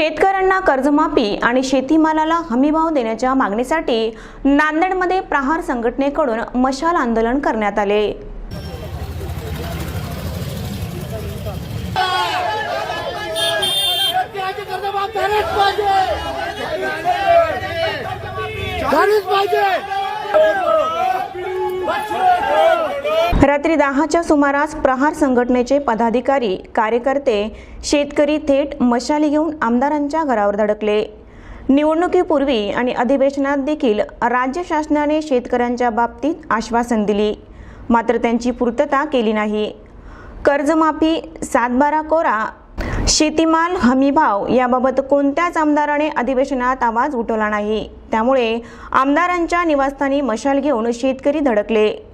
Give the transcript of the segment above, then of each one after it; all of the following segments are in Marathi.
शेतकऱ्यांना कर्जमाफी आणि शेतीमालाला हमीभाव देण्याच्या मागणीसाठी नांदेडमध्ये प्रहार संघटनेकडून मशाल आंदोलन करण्यात आले पाहिजे झालीच पाहिजे रात्री दहाच्या सुमारास प्रहार संघटनेचे पदाधिकारी कार्यकर्ते शेतकरी थेट मशाली घेऊन आमदारांच्या घरावर धडकले. निवडणुकीपूर्वी आणि अधिवेशनात देखील राज्य शासनाने शेतकऱ्यांच्या बाबतीत आश्वासन दिली. मात्र त्यांची पूर्तता केली नाही. कर्जमाफी सातबारा कोरा शेतीमाल हमीभाव याबाबत कोणत्याच आमदाराने अधिवेशनात आवाज उठवला नाही. त्यामुळे आमदारांच्या निवासस्थानी मशाल घेऊन शेतकरी धडकले.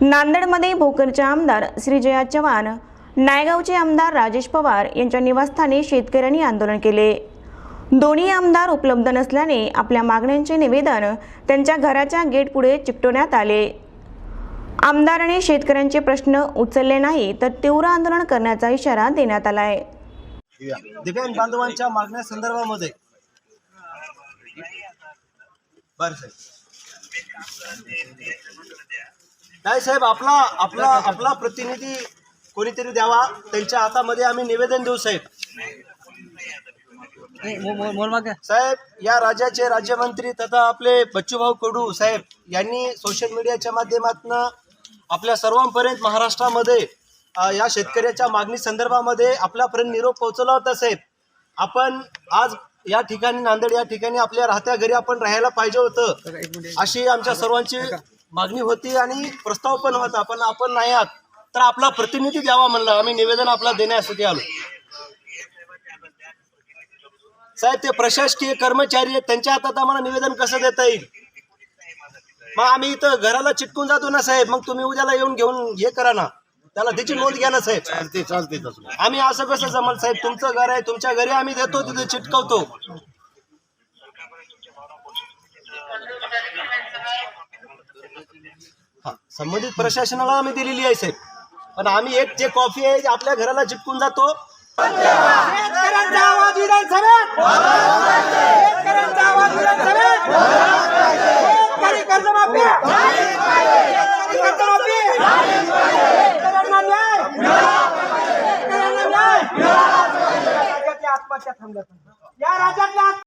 नांदेडमध्ये भोकरचे आमदार श्रीजया चव्हाण नायगावचे आमदार राजेश पवार यांच्या निवासस्थानी शेतकऱ्यांनी आंदोलन केले. दोन्ही आमदार उपलब्ध नसल्याने आपल्या मागण्यांचे निवेदन त्यांच्या घराच्या गेट पुढे चिकटवण्यात आले. आमदाराने शेतकऱ्यांचे प्रश्न उचलले नाही तर तीव्र आंदोलन करण्याचा इशारा देण्यात आला आहे दिव्यांग बांधवांच्या मागण्या संदर्भामध्ये. बरं नाही साहेब आपला आपला आपला प्रतिनिधी कोणीतरी द्यावा. त्यांच्या हातामध्ये आम्ही निवेदन देऊ साहेब. साहेब या राज्याचे राज्यमंत्री तथा आपले बच्चूभाऊ कडू साहेब यांनी सोशल मीडियाच्या माध्यमातून आपल्या सर्वांपर्यंत महाराष्ट्रामध्ये या शेतकऱ्याच्या मागणी संदर्भामध्ये आपल्यापर्यंत निरोप पोहोचवला होता साहेब. आपण आज या ठिकाणी नांदेड या ठिकाणी आपल्या राहत्या घरी आपण राहायला पाहिजे होतं. अशी आमच्या सर्वांची मागणी होती आणि प्रस्ताव पण होता पण आपण नाही आहात. तर आपला प्रतिनिधी द्यावा म्हणलं. आम्ही निवेदन आपला देण्यासाठी आलो. साहेब ते प्रशासकीय कर्मचारी आहेत. त्यांच्या हातात आम्हाला निवेदन कसं देता येईल? मग आम्ही इथं घराला चिटकून जातो ना साहेब. मग तुम्ही उद्याला येऊन घेऊन हे करा ना. त्याला त्याची नोंद घ्या ना साहेब. चालते चालते आम्ही असं कसं जमल साहेब? तुमचं घर आहे तुमच्या घरी आम्ही देतो तिथे चिटकवतो. हा संबंधित प्रशासनाला आम्ही दिलेली आहे साहेब. पण आम्ही एक जे कॉफी आहे जे आपल्या घराला चिपकून जातो शेतकऱ्यांचा आवाज विधानसभेत शेतकऱ्यांचा आवाज विधानसभेत शेतकरी कर्जमाफी शेतकरी कर्जमाफी शेतकऱ्यांना न्याय शेतकऱ्यांना न्याय राज्यातल्या आत्महत्या थांबल्या